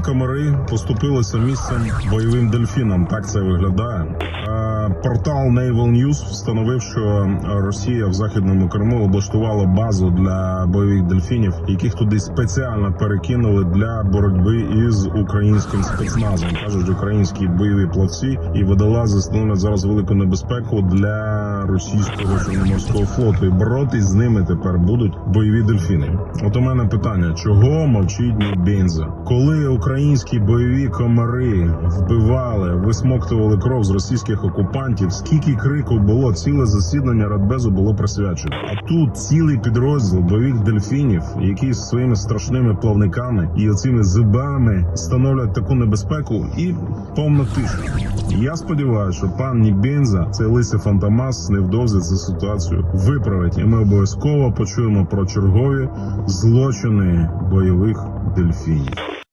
комари поступилися місцем бойовим дельфінам. Так це виглядає. Е, Портал Naval News встановив, що Росія в західному Криму облаштувала базу для бойових дельфінів, яких туди спеціально перекинули для боротьби із українським спецназом. кажуть, українські бойові плавці і водолази становлять зараз велику небезпеку для російського чорноморського флоту. І боротись з ними тепер будуть бойові дельфіни. От у мене питання: чого мовчить Бенза? Коли українські бойові комари вбивали, висмоктували кров з російських окупантів, скільки крику було, ціле засідання Радбезу було присвячено. А тут цілий підрозділ бойових дельфінів, які з своїми страшними плавниками і оцими зубами становлять таку небезпеку, і повна тиша. Я сподіваюся, що пан Нібенза, цей лисий фантомас, невдовзі цю ситуацію виправить, і ми обов'язково почуємо про чергові злочини бойових дельфінів.